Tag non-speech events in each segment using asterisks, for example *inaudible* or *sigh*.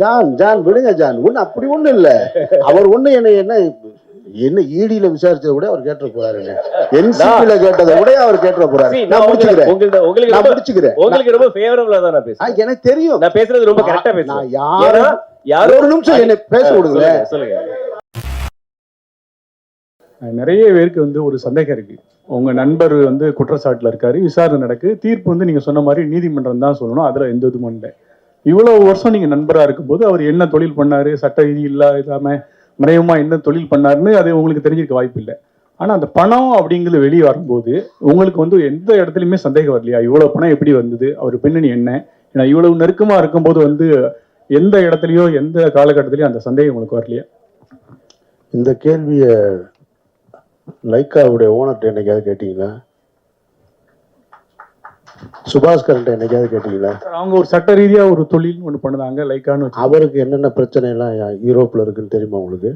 John John விடுங்க John. ஒண்ணு அப்படி ஒண்ணும் இல்ல. அவர் ஒண்ணு என்ன என்ன என்ன ஈடியில விசாரிச்சதை விட அவர் கேட்ட போறாருங்க என்சிபில கேட்டதை விட அவர் கேட்ட போறாரு. நான் முடிச்சுக்கிறேன். உங்களுக்கு நான் முடிச்சுக்கிறேன். உங்களுக்கு ரொம்ப ஃபேவரபிளா தான் நான் பேசுறேன். எனக்கு தெரியும். நான் பேசுறது ரொம்ப கரெக்டா பேசுறேன். நான் யாரோ ஒரு நிமிஷம் என்னை பேச விடுங்க சொல்லுங்க, சொல்லுங்க நிறைய பேருக்கு வந்து ஒரு சந்தேகம் இருக்கு. உங்க நண்பர் வந்து குற்றச்சாட்டுல இருக்காரு. விசாரணை நடக்கு தீர்ப்பு வந்து நீங்க சொன்ன மாதிரி நீதிமன்றம் தான் சொல்லணும். அதுல எந்த இதுவும் இல்லை. இவ்வளவு வருஷம் நீங்க நண்பரா இருக்கும்போது அவர் என்ன தொழில் பண்ணாரு? சட்ட ரீதி இல்லா இல்லாம மறைமுகமா என்ன தொழில் பண்ணாருன்னு அது உங்களுக்கு தெரிஞ்சிருக்க வாய்ப்பு இல்லை. ஆனா அந்த பணம் அப்படிங்கிறது வெளியே வரும்போது உங்களுக்கு வந்து எந்த இடத்துலயுமே சந்தேகம் வரலையா? இவ்வளவு பணம் எப்படி வந்தது? அவர் பின்னணி என்ன? ஏன்னா இவ்வளவு நெருக்கமா இருக்கும்போது வந்து எந்த இடத்துலயோ எந்த காலகட்டத்திலயும் அந்த சந்தேகம் உங்களுக்கு வரலையா? இந்த கேள்விய லைக்காவுடைய ஓனர்கிட்ட என்னைக்காவது கேட்டீங்களா? சுபாஸ்கர்கிட்ட என்னைக்காவது கேட்டீங்களா? அவங்க ஒரு சட்ட ரீதியா ஒரு தொழில் ஒண்ணு பண்ணுதாங்க லைக்கான்னு வச்சு அவருக்கு என்னென்ன பிரச்சனை எல்லாம் யூரோப்ல இருக்குன்னு தெரியுமா உங்களுக்கு?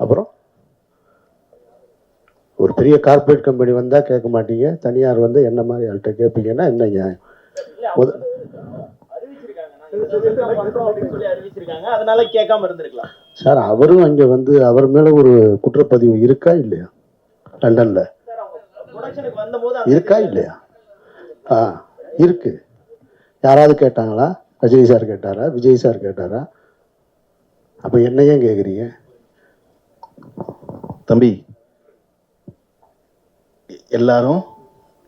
அப்புறம்? ஒரு பெரிய கார்ப்பரேட் கம்பெனி வந்தா கேட்க மாட்டீங்க. தனியார் வந்து என்ன மாதிரி ஆள்கிட்ட கேட்பீங்கன்னா என்ன நியாயம்? அதனால கேட்காம இருந்திருக்கலாம். சார் அவரும் அங்க வந்து அவர் மேல ஒரு குற்றப்பதிவு இருக்கா இல்லையா? லண்டன்ல இருக்கா இல்லையா? ஆ இருக்கு. யாராவது கேட்டாங்களா? ரஜினி சார் கேட்டாரா? விஜய் சார் கேட்டாரா? அப்போ என்ன ஏன் கேட்குறீங்க தம்பி எல்லாரும்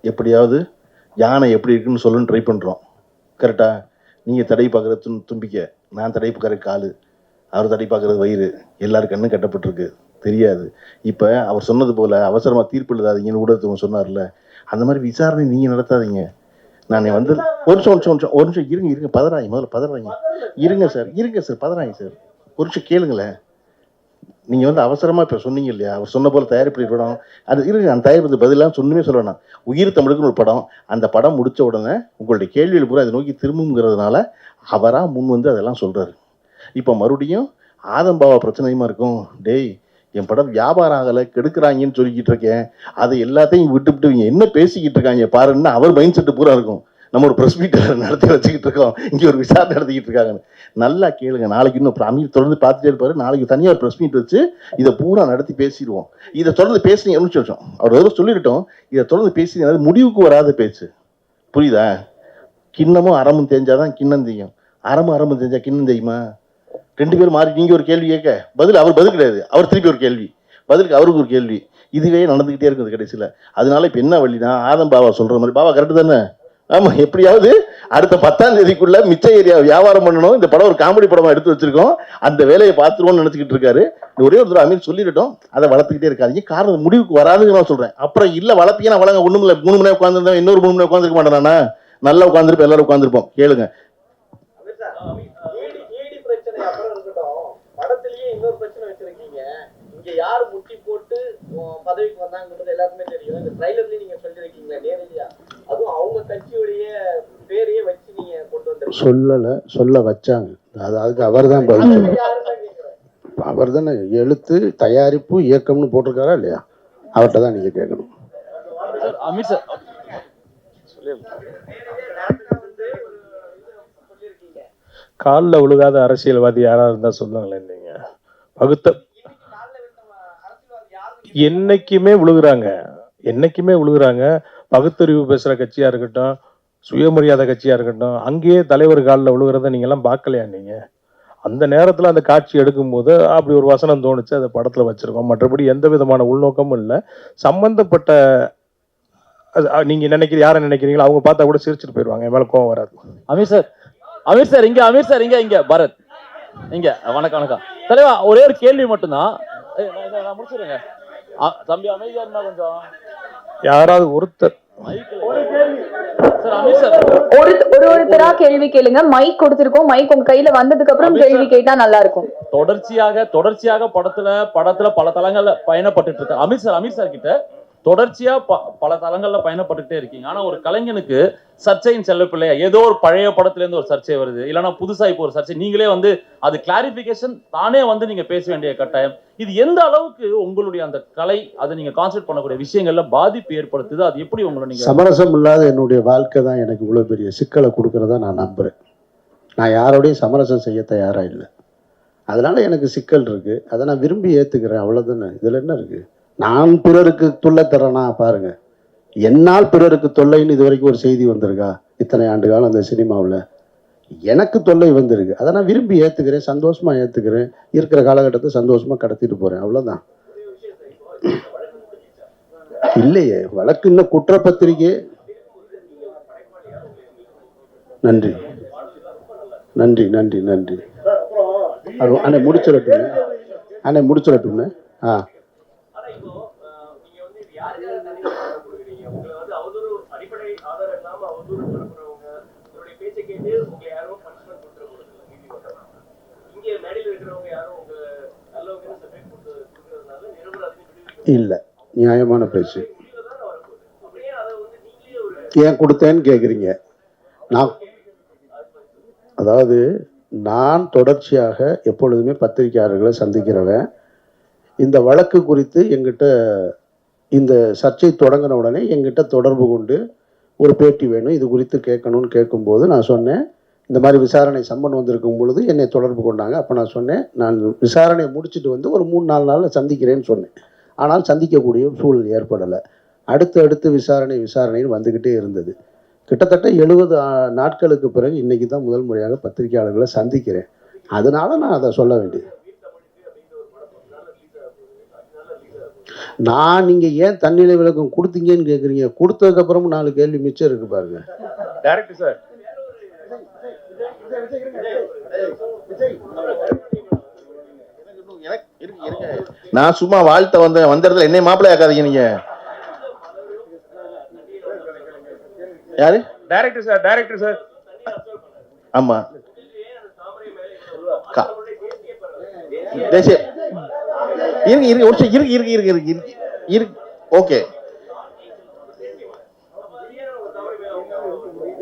எப்படியாவது யானை எப்படி இருக்குன்னு சொல்லுன்னு ட்ரை பண்ணுறோம் கரெக்டா நீங்கள் தடை பார்க்குறது தும்பிக்க. நான் தடை பார்க்குற காலு. அவர் தடை பார்க்குறது வயிறு. எல்லாரும் கண்ணும் கட்டப்பட்டிருக்கு. தெரியாது. இப்போ அவர் சொன்னது போல் அவசரமாக தீர்ப்பு எழுதாதீங்கன்னு ஊடகத்துவங்க சொன்னார்ல அந்த மாதிரி விசாரணை நீங்கள் நடத்தாதீங்க. நான் வந்து ஒரு நிமிஷம் ஒரு நிமிஷம் ஒரு நிமிஷம் இருங்க இருங்க பதறாங்க முதல்ல பதறாங்க இருங்க சார் இருங்க சார் பதறாங்க சார். ஒரு நிமிஷம் கேளுங்களேன். நீங்கள் வந்து அவசரமாக இப்போ சொன்னீங்க இல்லையா? அவர் சொன்ன போல் தயாரிப்பு படம் அது இருங்க அந்த தயாரிப்பு பதிலாக சொன்னுமே சொல்ல வேணாம். உயிர் தமிழுக்குன்னு ஒரு படம். அந்த படம் முடித்த உடனே உங்களுடைய கேள்வியில் பூரா அதை நோக்கி திரும்புங்கிறதுனால அவராக முன் வந்து அதெல்லாம் சொல்கிறாரு இப்போ மறுபடியும் ஆதம்பாவா பிரச்சனையுமா இருக்கும். டேய் என் படம் வியாபாரம் ஆகலை கெடுக்குறாங்கன்னு சொல்லிக்கிட்டு இருக்கேன். அதை எல்லாத்தையும் விட்டுவிட்டு இவங்க என்ன பேசிக்கிட்டு இருக்காங்க பாருன்னு அவர் மைண்ட் செட்டு பூரா இருக்கும். நம்ம ஒரு ப்ரெஸ் மீட் *laughs* நடத்தி வச்சுக்கிட்டு இருக்கோம். இங்கே ஒரு விசாரணை நடத்திக்கிட்டு இருக்காங்கன்னு. நல்லா கேளுங்க நாளைக்கு இன்னும் அமீர் தொடர்ந்து பார்த்துட்டே இருப்பாரு. நாளைக்கு தனியாக ஒரு ப்ரெஸ் மீட் வச்சு இதை பூரா நடத்தி பேசிடுவோம். இதை தொடர்ந்து பேசுனீங்க சொல்லிட்டோம். அவர் ஏதோ சொல்லிக்கிட்டோம் இதை தொடர்ந்து பேசினது முடிவுக்கு வராத பேச்சு. புரியுதா? கிண்ணமும் அறமும் தெரிஞ்சாதான் கிண்ணம் தெரியும் அறமும் அறமும் தெரிஞ்சா கிண்ணம் தெரியுமா ரெண்டு பேரும் மாறி நீங்கள் ஒரு கேள்வி கேட்க. பதில் அவர் பதில் கிடையாது. அவர் திருப்பி ஒரு கேள்வி. பதிலுக்கு அவருக்கு ஒரு கேள்வி. இதுவே நடந்துக்கிட்டே இருக்குது கடைசியில். அதனால இப்போ என்ன வழினா ஆதம் பாபா சொல்கிற மாதிரி பாபா கரெக்டு தானே? ஆமாம் எப்படியாவது அடுத்த பத்தாம் தேதிக்குள்ள மிச்ச ஏரியா வியாபாரம் பண்ணணும். இந்த படம் ஒரு காமெடி படமாக எடுத்து வச்சிருக்கோம். அந்த வேலையை பார்த்துருவோம்னு நினச்சிக்கிட்டு இருக்காரு. ஒரே ஒரு தடவை அமீர் சொல்லிடட்டும். அதை வளர்த்துக்கிட்டே இருக்காதிங்க காரணம் முடிவுக்கு வராதுன்னு நான் சொல்கிறேன் அப்புறம் இல்ல வளர்ப்பீங்கன்னா வளங்க ஒன்றும் இல்லை மூணு மணி நேரம் உட்காந்துருந்தேன் இன்னொரு மூணு மணி நேரம் உட்காந்துருக்க மாட்டேனா நல்லா உட்காந்துருப்போம் எல்லாரும் உட்காந்துருப்போம் கேளுங்க ஏடி ஏடி பிரச்சனை அப்புறம் இருக்கட்டும் படத்திலேயே இன்னொரு பிரச்சனை வச்சிருக்கீங்க. இங்க யார் முட்டி போட்டு பதவிக்கு வந்தாங்கிறது எல்லாருக்குமே தெரியும். இந்த ட்ரைலர்லயும் நீங்க சொல்லிருக்கீங்களா நேரடியா? அதுவும் அவங்க கட்சியுடைய பேரையே வச்சு நீங்க கொண்டு வந்திருக்கீங்க. சொல்லல சொல்ல வச்சாங்க. அது அதுக்கு அவர் தான் பதில் சொல்லணும். அவர் தானே எழுத்து தயாரிப்பு இயக்கம்னு போட்டிருக்காரா இல்லையா? அவர்கிட்ட தான் நீங்க கேட்கணும். அமித் சார் காலில் விழுகாத அரசியல்வாதி யாரா இருந்தா சொல்லுங்களேன் வகுத்த பகுத்த என்னைக்குமே விழுகுறாங்க என்னைக்குமே விழுகுறாங்க பகுத்தறிவு பேசுகிற கட்சியாக இருக்கட்டும் சுயமரியாதை கட்சியாக இருக்கட்டும் அங்கேயே தலைவர் காலில் விழுகிறத நீங்கள்லாம் பார்க்கலையா நீங்கள் அந்த நேரத்தில் அந்த காட்சி எடுக்கும்போது அப்படி ஒரு வசனம் தோணுச்சு அதை படத்தில் வச்சுருக்கோம். மற்றபடி எந்த விதமான உள்நோக்கமும் இல்லை. சம்மந்தப்பட்ட அது, அஹ், நினைக்கிற யாரை நினைக்கிறீங்களோ அவங்க பார்த்தா கூட சிரிச்சிட்டு போயிடுவாங்க. என் மேலே கோவம் வராது. அமீர் சார் அமீர் சார் இங்கே அமீர் சார் இங்கே இங்கே பரத். இங்க வணக்கம் வணக்கம். தலைவா ஒரே ஒரு கேள்வி மட்டும்தான். அ, தம்பி அமைதியா இருந்தா கொஞ்சம். யாராவது ஒருத்தர். Sir Aamir sir. ஒரு ஒரு ஒருத்தரா கேள்வி கேளுங்க. மைக் கொடுத்திருக்கோம். மைக் உங்க கையில வந்ததுக்கு அப்புறம். கேள்வி கேட்டா நல்லா இருக்கும் தொடர்ச்சியாக தொடர்ச்சியாக படத்துல படத்துல பல தளங்கள்ல பயணப்பட்டுட்டு இருக்க அமீர் சார் அமீர் சார் கிட்ட தொடர்ச்சியா ப- பல தளங்கள்ல பயணப்பட்டுட்டே இருக்கீங்க. ஆனா ஒரு கலைஞனுக்கு சர்ச்சையின் செல்லப்பில்லையா ஏதோ ஒரு பழைய படத்துல இருந்து ஒரு சர்ச்சை வருது. இல்லைன்னா புதுசா இப்போ ஒரு சர்ச்சை. நீங்களே வந்து அது கிளாரிபிகேஷன் தானே வந்து நீங்க பேச வேண்டிய கட்டாயம். இது எந்த அளவுக்கு உங்களுடைய அந்த கலை அதை நீங்க கான்சென்ட் பண்ணக்கூடிய விஷயங்கள்ல பாதிப்பு ஏற்படுத்துது? அது எப்படி உங்களை நீங்க சமரசம் இல்லாத என்னுடைய வாழ்க்கை தான் எனக்கு இவ்வளவு பெரிய சிக்கலை கொடுக்கறதா நான் நம்புறேன். நான் யாரோடையும் சமரசம் செய்ய தயாராக இல்லை. அதனால் எனக்கு சிக்கல் இருக்குது அதை நான் விரும்பி ஏற்றுக்கிறேன் அவ்வளோதானே இதில் என்ன இருக்குது நான் பிறருக்கு தொல்லை தரேனா பாருங்க. என்னால் பிறருக்கு தொல்லைன்னு இது வரைக்கும் ஒரு செய்தி வந்திருக்கா? இத்தனை ஆண்டு காலம் அந்த சினிமாவில். எனக்கு தொல்லை வந்திருக்கு. அதை நான் விரும்பி ஏற்றுக்கிறேன் சந்தோஷமாக ஏற்றுக்கிறேன் இருக்கிற காலகட்டத்தை சந்தோஷமாக கடத்திட்டு போகிறேன் அவ்வளோதான் இல்லையே வழக்கு இன்னும் குற்றப்பத்திரிகை. நன்றி. நன்றி நன்றி நன்றி. அண்ணே முடிச்சிடட்டுங்க அண்ணே முடிச்சிடட்டுங்க ஆ ஆனா இப்போ அஹ், நீங்க வந்து இது யாருக்காக தனி கொடுக்குறீங்க உங்களை வந்து அவதூறு அடிப்படை ஆதாரம் இல்லாம அவதூறு பரப்புறவங்க உங்களுடைய பேச்சை கேட்டு உங்களை யாரும் பனிஷ்மெண்ட் கொடுத்துடக்கூடாது நீதிமன்றம் இங்க மேடையில் இருக்கிறவங்க யாரும் உங்க நல்லவங்க செப்பரேட் கொடுத்து கொடுக்கறதுனால நிரபராதி விடுவிக்க இல்லை. நியாயமான பேச்சு. ஏன் கொடுத்தேன்னு கேட்குறீங்க நான் அதாவது நான் தொடர்ச்சியாக எப்பொழுதுமே பத்திரிகையாளர்களை சந்திக்கிறவன். இந்த வழக்கு குறித்து எங்கிட்ட இந்த சர்ச்சை தொடங்கின உடனே எங்கிட்ட தொடர்பு கொண்டு ஒரு பேட்டி வேணும் இது குறித்து கேட்கணும்னு கேட்கும்போது நான் சொன்னேன் இந்த மாதிரி விசாரணை சம்மன் வந்திருக்கும் பொழுது என்னை தொடர்பு கொண்டாங்க. அப்போ நான் சொன்னேன் நான் விசாரணையை முடிச்சுட்டு வந்து ஒரு மூணு நாலு நாளில் சந்திக்கிறேன்னு சொன்னேன். ஆனால் சந்திக்கக்கூடிய சூழல் ஏற்படலை அடுத்து அடுத்து விசாரணை விசாரணைன்னு வந்துக்கிட்டே இருந்தது கிட்டத்தட்ட எழுபது நாட்களுக்கு பிறகு இன்னைக்கு தான் முதல் முறையாக பத்திரிகையாளர்களை சந்திக்கிறேன் அதனால நான் அதை சொல்ல வேண்டியது நான் நீங்கள் ஏன் தன்னிலை விளக்கம் கொடுத்தீங்கன்னு கேட்குறீங்க கொடுத்ததுக்கப்புறமும் நாலு கேள்வி மிச்சம் இருக்கு பாருங்க டைரக்டர் சார் நான் சும்மா வாழ்த்த வந்தேன் வந்த இடத்துல என்னை மாப்பிள்ளை ஆக்காதீங்க நீங்க. யாரு? டைரக்டர் சார் டைரக்டர் சார் ஆமா. தேசிய இருங்க இருங்க ஒரு இருக்கு இருக்கு இருக்கு இருக்கு இருக்கு இருக்கு ஓகே.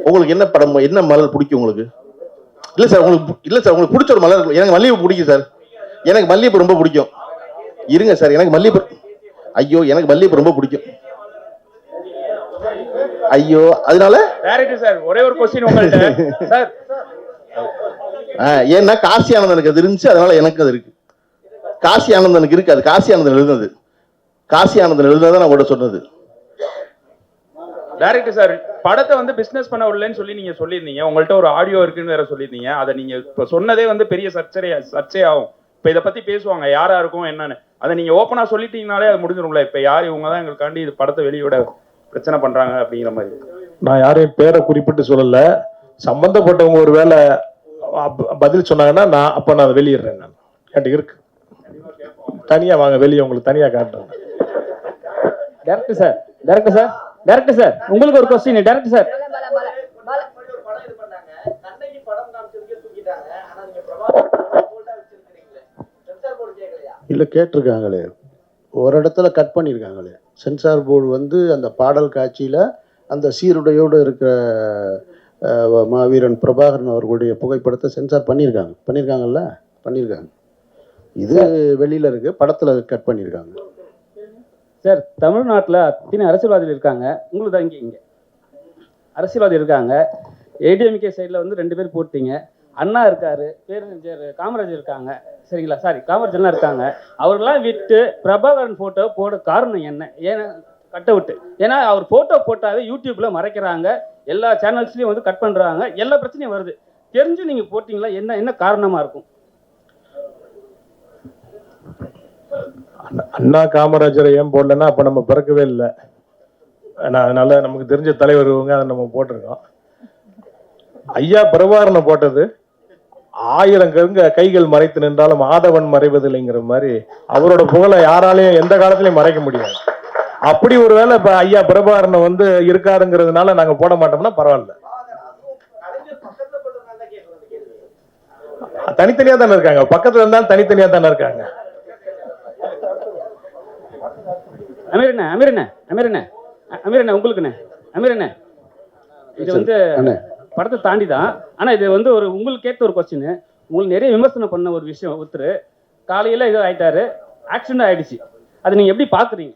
உங்களுக்கு என்ன படம் என்ன மலர் பிடிக்கும் உங்களுக்கு? இல்ல சார் உங்களுக்கு இல்ல சார் உங்களுக்கு பிடிச்ச ஒரு மலர் இருக்கு. எனக்கு மல்லிகைப்பூ பிடிக்கும் சார் எனக்கு மல்லிகைப்பூ ரொம்ப பிடிக்கும். இருங்க சார் எனக்கு மல்லிகைப்பூ ஐயோ எனக்கு மல்லிகைப்பூ ரொம்ப பிடிக்கும். ஐயோ அதனால? சார் ஒரே ஒரு கொஸ்டின் உங்கள்ட்ட. சார். ஏன்னா காசி ஆனந்தனுக்கு அது இருந்துச்சு அதனால எனக்கு அது இருக்கு. காசி ஆனந்தனுக்கு இருக்கு அது காசி ஆனந்தன் எழுதுனது. காசி ஆனந்தன் எழுதுனதை நான் கூட சொன்னது. டைரக்டர் சார் படத்தை வந்து பிசினஸ் பண்ண விடலன்னு சொல்லி நீங்க சொல்லியிருந்தீங்க. உங்கள்ட்ட ஒரு ஆடியோ இருக்குன்னு வேற சொல்லியிருந்தீங்க. அதை நீங்க இப்ப சொன்னதே வந்து பெரிய சர்ச்சை சர்ச்சையாகும். இப்ப இதை பத்தி பேசுவாங்க. யாரா இருக்கும் என்னன்னு. அதை நீங்க ஓப்பனா சொல்லிட்டீங்கனாலே அது முடிஞ்சிடும்ல இப்ப யார் இவங்க தான் எங்களுக்காண்டி இது படத்தை வெளியிட பிரச்சனை பண்றாங்க அப்படிங்கிற மாதிரி. நான் யாரையும் பேரை குறிப்பிட்டு சொல்லல. சம்பந்தப்பட்டவங்க ஒரு வேலை பதில் சொன்னாங்கன்னா நான் அப்ப நான் அதை வெளியிடுறேன் நான். என்கிட்ட இருக்கு. தனியா வாங்க வெளியே உங்களுக்கு தனியா காட்டுறேன். Director sir director sir director sir உங்களுக்கு ஒரு கொஸ்டின் டேரக்டர் சார் முன்னாடி ஒரு படம் இது பண்ணாங்க கண்ணகி படம் காமிச்சதுக்கே தூக்கிட்டாங்க ஆனா நீங்க பிரபாகர் போல்டா வச்சிருக்கீங்களே சென்சார் போர்டு கேட்கலையா இல்லை கேட்டிருக்காங்களே. ஒரு இடத்துல கட் பண்ணியிருக்காங்களே. சென்சார் போர்டு வந்து அந்த பாடல் காட்சியில் அந்த சீருடையோடு இருக்கிற மாவீரன் பிரபாகரன் அவர்களுடைய புகைப்படத்தை சென்சார் பண்ணியிருக்காங்க. பண்ணியிருக்காங்கல்ல? பண்ணியிருக்காங்க. இது வெளியில் இருக்கு. படத்தில் கட் பண்ணியிருக்காங்க. சார் தமிழ்நாட்டில் அத்தனை அரசியல்வாதிகள் இருக்காங்க. உங்களுக்கு தான் இங்கே இங்கே? அரசியல்வாதி இருக்காங்க. ஏடிஎம்கே சைடில் வந்து ரெண்டு பேர் போட்டீங்க. அண்ணா இருக்காரு பேரறிஞர் காமராஜர் இருக்காங்க. சரிங்களா? சாரி காமராஜர்லாம் இருக்காங்க. அவர்களாம் விட்டு பிரபாகரன் ஃபோட்டோ போட காரணம் என்ன? ஏன்னா கட் அவுட்டு ஏன்னா அவர் ஃபோட்டோ போட்டாவே யூடியூப்ல மறைக்கிறாங்க. எல்லா சேனல்ஸ்லேயும் வந்து கட் பண்ணுறாங்க எல்லா பிரச்சனையும் வருது. தெரிஞ்சு நீங்கள் போட்டிங்களா? என்ன என்ன காரணமாக இருக்கும்? அண்ணா- அண்ணா காமராஜரை ஏன் போடலன்னா அப்ப நம்ம பிறக்கவே இல்லை. அதனால நமக்கு தெரிஞ்ச தலைவர் இவங்க அதை நம்ம போட்டிருக்கோம். ஐயா பிரபாகரனை போட்டது ஆயிரம் கருங்க கைகள் மறைத்து நின்றாலும் ஆதவன் மறைவதில்லைங்கிற மாதிரி அவரோட புகழை யாராலையும் எந்த காலத்திலயும் மறைக்க முடியாது. அப்படி ஒருவேளை இப்ப ஐயா பிரபாகரனை வந்து இருக்காருங்கிறதுனால நாங்க போட மாட்டோம்னா பரவாயில்ல. தனித்தனியா தானே இருக்காங்க. பக்கத்துல இருந்தாலும் தனித்தனியா தானே இருக்காங்க. அமீரண்ணே அமீரண்ணே அமீரண்ணே அமீரண்ணே உங்களுக்குண்ணே அமீரண்ணே. இது வந்து அண்ணே. படத்தை தாண்டி தான் ஆனால் இது வந்து ஒரு உங்களுக்கு கேட்ட ஒரு கொஸ்டின் உங்களுக்கு நிறைய விமர்சனம் பண்ண ஒரு விஷயம் ஒருத்தர் காலையில் இது ஆயிட்டாரு ஆக்சிடென்ட் ஆயிடுச்சு. அதை நீங்கள் எப்படி பார்க்குறீங்க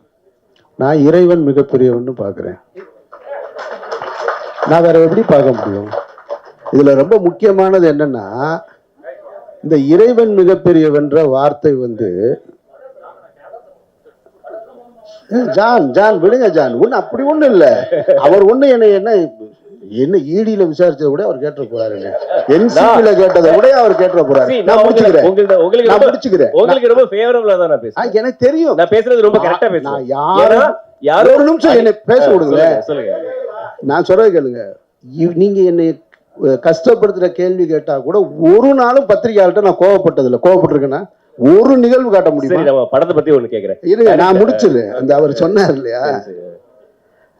நான் இறைவன் மிகப்பெரியவன்னு பார்க்குறேன் நான் வேற எப்படி பார்க்க முடியும்? இதில் ரொம்ப முக்கியமானது என்னன்னா இந்த இறைவன் மிகப்பெரியவன்ற வார்த்தை வந்து ஜான் ஜான் விடுங்க ஜான். ஒன்று அப்படி ஒன்றும் இல்லை. அவர் ஒன்று என்ன என்ன என்ன ஈடியில விசாரிச்சதை விட அவர் கேட்ட போறாருங்க என்சிபில கேட்டதை விட அவர் கேட்ட போறாரு. நான் முடிச்சுக்கிறேன். உங்களுக்கு நான் முடிச்சுக்கிறேன். உங்களுக்கு ரொம்ப ஃபேவரபிளா தான் நான் பேசுறேன். எனக்கு தெரியும். நான் பேசுறது ரொம்ப கரெக்டா பேசுறேன். யாரோ ஒரு நிமிஷம் என்னை பேச விடுங்களேன். சொல்லுங்க, நான் சொல்றது கேளுங்க. நீங்க என்னை கஷ்டப்படுத்துற கேள்வி கேட்டா கூட ஒரு நாளும் பத்திரிகையாளர்கிட்ட நான் கோவப்பட்டது இல்லை கோவப்பட்டிருக்கேன்னா ஒரு நிகழ்வு காட்ட முடியுமா? படத்தை பத்தி ஒண்ணு கேக்குறேன். இருங்க நான் முடிச்சிடுறேன். அந்த அவர் சொன்னார் இல்லையா?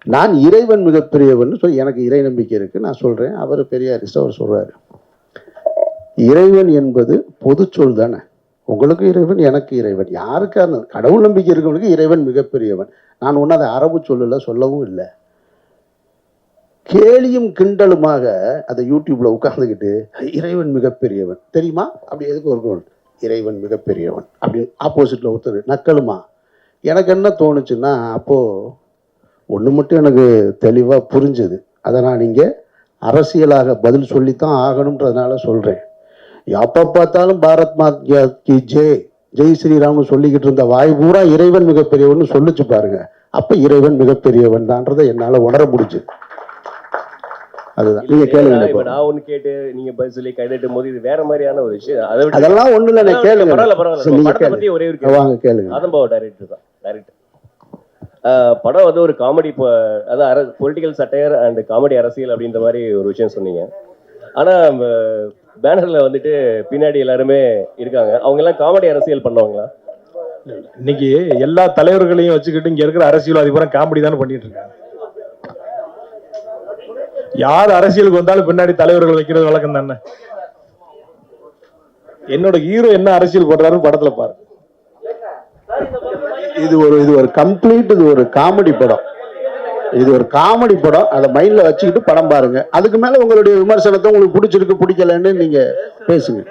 நான் இறைவன் மிகப்பெரியவன் சொல்லி எனக்கு இறை நம்பிக்கை இருக்கு நான் சொல்றேன். அவர் பெரியாரிஸ்ட் அவர் சொல்றாரு. இறைவன் என்பது பொதுச்சொல் தானே. உங்களுக்கு இறைவன் எனக்கு இறைவன். யாருக்கா கடவுள் நம்பிக்கை இருக்கவனுக்கு இறைவன் மிகப்பெரியவன். நான் ஒன்றும் அதை அரபு சொல்லல சொல்லவும் இல்லை. கேலியும் கிண்டலுமாக அதை யூடியூப்ல உட்கார்ந்துக்கிட்டு இறைவன் மிகப்பெரியவன். தெரியுமா? அப்படி எதுக்கு ஒரு இறைவன் மிகப்பெரியவன். அப்படின்னு ஆப்போசிட்ல ஒருத்தர் நக்கலுமா? எனக்கு என்ன தோணுச்சுன்னா அப்போது ஒன்று மட்டும் எனக்கு தெளிவாக புரிஞ்சுது. அதை நான் இங்கே அரசியலாக பதில் சொல்லித்தான் ஆகணுன்றதுனால சொல்கிறேன் எப்போ பார்த்தாலும் பாரத் மாத்யா கி ஜெய் ஜெய் ஸ்ரீராம்னு சொல்லிக்கிட்டு இருந்த வாய் பூரா இறைவன் மிகப்பெரியவன் சொல்லிச்சு பாருங்க. அப்போ இறைவன் மிகப்பெரியவன் தான்றதை என்னால் உணர முடிஞ்சு அதுதான். நீங்க கேளுங்க இப்ப. நான் ஒண்ணு கேட்டு நீங்க பதில் சொல்லி கைதட்டும் போது இது வேற மாதிரியான ஒரு விஷயம். அதெல்லாம் ஒண்ணு இல்லை கேளுங்க. பரவாயில்ல பரவாயில்ல. படத்தை கேளுங்க. பத்தி ஒரே ஒரு கேள்வி. வாங்க கேளுங்க. டைரக்டர் தான் டைரக்டர் படம் வந்து ஒரு காமெடி அதாவது பொலிட்டிக்கல் சட்டையர் அண்ட் காமெடி அரசியல் அப்படின்ற மாதிரி ஒரு விஷயம் சொன்னீங்க. ஆனா பேனர்ல வந்துட்டு பின்னாடி எல்லாருமே இருக்காங்க. அவங்க எல்லாம் காமெடி அரசியல் பண்ணவங்களா? இன்னைக்கு எல்லா தலைவர்களையும் வச்சுக்கிட்டு இங்க இருக்கிற அரசியல்வாதி பூரா காமெடி தானே பண்ணிட்டு இருக்காங்க. யார் அரசியலுக்கு வந்தாலும் பின்னாடி தலைவர்கள் வைக்கிறது வழக்கம் தானே. என்னோட ஹீரோ என்ன அரசியல் பண்றாருன்னு படத்துல பாரு. இது ஒரு இது ஒரு கம்ப்ளீட் இது ஒரு காமெடி படம். இது ஒரு காமெடி படம். அதை மைண்ட்ல வச்சுக்கிட்டு படம் பாருங்க. அதுக்கு மேல உங்களுடைய விமர்சனத்தை உங்களுக்கு பிடிச்சிருக்கு பிடிக்கலன்னு நீங்க பேசுங்க.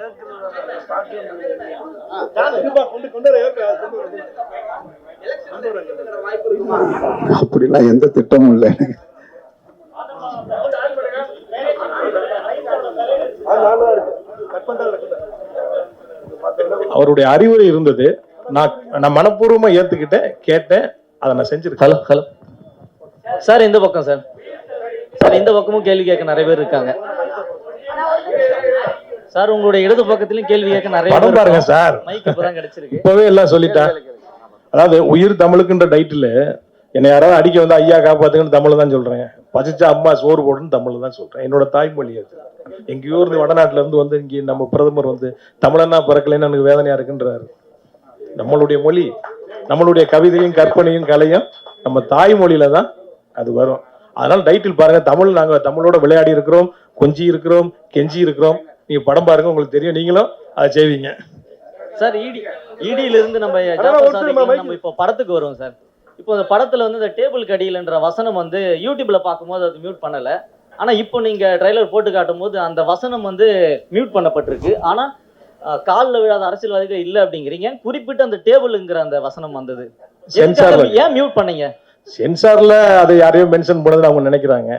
அப்படிலாம் எந்த திட்டமும் இல்லை எனக்கு. அவருடைய அறிவுரை இருந்தது. நான் நான் மனப்பூர்வமா ஏத்துக்கிட்டேன் கேட்டேன் அதை நான் செஞ்சிருக்கேன். Hello hello. சார் இந்த பக்கம் சார். சார் இந்த பக்கமும் கேள்வி கேட்க நிறைய பேர் இருக்காங்க. சார் உங்களுடைய இடது பக்கத்துலயும் கேள்வி கேட்க நிறைய படம் பேர் பாருங்க. சார். மைக் இப்பதான் கிடைச்சிருக்கு. இப்பவே எல்லாம் சொல்லிட்டேன் அதாவது உயிர் தமிழுக்குன்ற டைட்டில் என்னை யாராவது அடிக்க வந்து ஐயா காப்பாத்துங்கன்னு தமிழ் தான் சொல்றேன். பசிச்சா அம்மா சோறு போடுன்னு தமிழ் தான் சொல்றேன். என்னோட தாய்மொழி அது. எங்கேயோ இருந்து வடநாட்டுல இருந்து வந்து இங்கே நம்ம பிரதமர் வந்து தமிழன்னா பிறக்கலைன்னு எனக்கு வேதனையா இருக்குன்றாரு. நம்மளுடைய மொழி நம்மளுடைய கவிதையும் கற்பனையும் கலையும் நம்ம தாய்மொழியில தான் அது வரும். அதனால டைட்டில் பாருங்க. தமிழ் நாங்க தமிழோட விளையாடி இருக்கிறோம் கொஞ்சி இருக்கிறோம் கெஞ்சி இருக்கிறோம். நீங்க படம் பாருங்க உங்களுக்கு தெரியும். நீங்களும் அதை செய்வீங்க. சார் இடி இடியில இருந்து நம்ம இப்போ படத்துக்கு வருவோம் சார். இப்போ இந்த படத்துல வந்து இந்த டேபிள் கடியில்ன்ற வசனம் வந்து யூடியூப்ல பார்க்கும்போது அது மியூட் பண்ணல. ஆனா இப்போ நீங்க ட்ரைலர் போட்டு காட்டும் போது அந்த வசனம் வந்து மியூட் பண்ணப்பட்டிருக்கு. ஆனா கால்ல விழாத அரசியல்வாதிகள் இல்ல அப்படிங்கிறீங்க. குறிப்பிட்ட அந்த டேபிள்ங்கிற அந்த வசனம் வந்தது. சென்சார்ல ஏன் மியூட் பண்ணீங்க? சென்சார்ல அதை யாரையோ மென்ஷன் பண்ணதுன்னு அவங்க நினைக்கிறாங்க.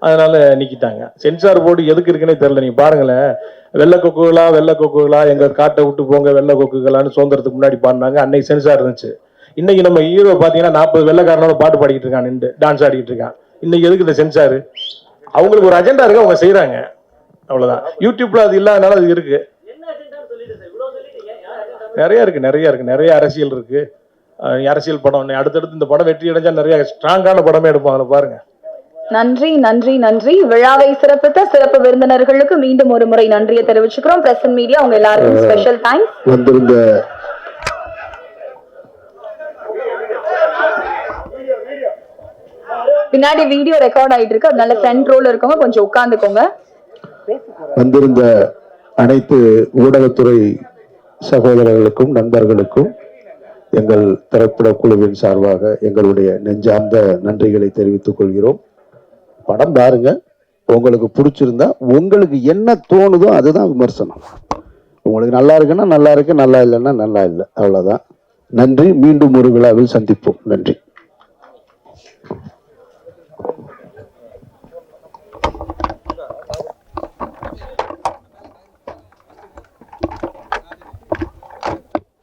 அதனால நீக்கிட்டாங்க. சென்சார் போர்டு எதுக்கு இருக்குன்னே தெரியல. நீங்க பாருங்களேன். வெள்ளை கொக்குகளா வெள்ளை கொக்குகளா எங்க காட்டை விட்டு போங்க வெள்ளை கொக்குகளான்னு சுதந்திரத்துக்கு முன்னாடி பாடினாங்க. அன்னைக்கு சென்சார் இருந்துச்சு. இன்னைக்கு நம்ம ஹீரோ பாத்தீங்கன்னா நாற்பது வெள்ளைக்காரனோட பாட்டு பாடிக்கிட்டு இருக்கான் நின்று டான்ஸ் ஆடிக்கிட்டு இருக்கான். இன்னைக்கு எதுக்கு இந்த சென்சார் அவங்களுக்கு ஒரு அஜெண்டா இருக்கு அவங்க செய்றாங்க. அவ்வளவுதான். யூடியூப்ல அது இல்லாதனால அது இருக்கு. நிறைய இருக்கு நிறைய இருக்கு. நிறைய அரசியல் இருக்கு. அரசியல் படம் அடுத்தடுத்து இந்த படம் வெற்றி அடைஞ்சா நிறைய ஸ்ட்ராங்கான படமே எடுப்பாங்க பாருங்க. நன்றி நன்றி நன்றி. விழாவை சிறப்பித்த சிறப்பு விருந்தினர்களுக்கு மீண்டும் ஒரு முறை நன்றியை தெரிவிச்சுக்கிறோம். பிரஸ் மீடியா உங்க எல்லாருக்கும் ஸ்பெஷல் தேங்க்ஸ் வந்திருந்த பின்னாடி வீடியோ ரெக்கார்ட் ஆயிட்டு இருக்கு. அதனால ஃப்ரண்ட் ரோல இருக்கவங்க கொஞ்சம் உட்கார்ந்துக்கோங்க. வந்திருந்த அனைத்து ஊடகத்துறை சகோதரர்களுக்கும் நண்பர்களுக்கும் எங்கள் திரைப்பட குழுவின் சார்பாக எங்களுடைய நெஞ்சார்ந்த நன்றிகளை தெரிவித்துக் கொள்கிறோம். படம் பாருங்க. உங்களுக்கு பிடிச்சிருந்தா உங்களுக்கு என்ன தோணுதோ அதுதான் விமர்சனம். உங்களுக்கு நல்லா இருக்குன்னா நல்லா இருக்கு நல்லா இல்லைன்னா நல்லா இல்லை. அவ்வளோதான் நன்றி. மீண்டும் ஒரு விழாவில் சந்திப்போம். நன்றி.